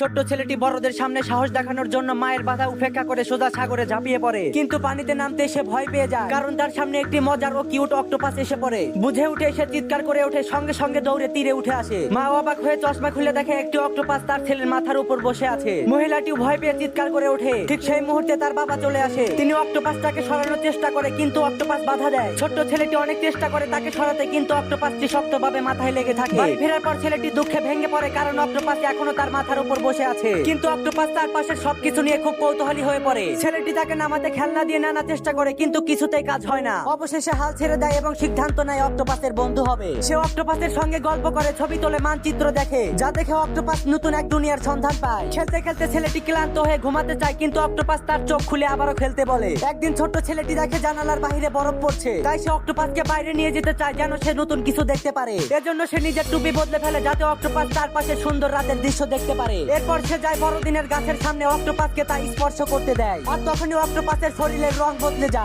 ছোট্ট ছেলেটি বড়দের সামনে সাহস দেখানোর জন্য মায়ের বাধা উপেক্ষা করে সোজা সাগরে ঝাঁপিয়ে পড়ে। কিন্তু পানিতে নামতে সে ভয় পেয়ে যায়, কারণ তার সামনে একটি মজার ও কিউট অক্টোপাস এসে পড়ে। বুঝে উঠে সে চিৎকার করে ওঠে, সঙ্গে সঙ্গে দৌড়ে তীরে উঠে আসে। মা অবাক হয়ে চশমা খুলে দেখে একটি অক্টোপাস তার ছেলের মাথার উপর বসে আছে। মহিলাটিও ভয় পেয়ে চিৎকার করে ওঠে। ঠিক সেই মুহূর্তে তার বাবা চলে আসে। তিনি অক্টোপাসটাকে সরানোর চেষ্টা করে, কিন্তু অক্টোপাস বাধা দেয়। ছোট্ট ছেলেটি অনেক চেষ্টা করে তাকে সরাতে, কিন্তু অক্টোপাসটি শক্তভাবে মাথায় লেগে থাকে। ফেরার পর ছেলেটি দুঃখে ভেঙে পড়ে, কারণ অক্টোপাস এখনও তার মাথার উপর বসে আছে। কিন্তু অক্টোপাস তার পাশে সবকিছু নিয়ে খুব কৌতূহলী হয়ে পড়ে। ছেলেটি তাকে নামাতে খেলনা দিয়ে নানা চেষ্টা করে, কিন্তু কিছুতেই কাজ হয় না। অবশেষে হাল ছেড়ে দেয় এবং সিদ্ধান্ত নেয় অক্টোপাসের বন্ধু হবে। সে অক্টোপাসের সঙ্গে গল্প করে, ছবি তোলে, মানচিত্র দেখে। যা দেখে অক্টোপাস নতুন এক দুনিয়ার সন্ধান পায়। খেলতে খেলতে ছেলেটি ক্লান্ত হয়ে ঘুমাতে চায়, কিন্তু অক্টোপাস তার চোখ খুলে আবারও খেলতে বলে। একদিন ছোট্ট ছেলেটি দেখে জানালার বাইরে বরফ পড়ছে। তাই সে অক্টোপাসকে বাইরে নিয়ে যেতে চায় যেন সে নতুন কিছু দেখতে পারে। এজন্য সে নিজের টুপি বদলে ফেলে, যাতে অক্টোপাস তার পাশে সুন্দর রাতের দৃশ্য দেখতে পারে। এরপর সে যায় বড়দিনের গাছের সামনে অক্টোপাসকে তা স্পর্শ করতে দেয়। আর তখনই অক্টোপাসের শরীরের রং বদলে যায়।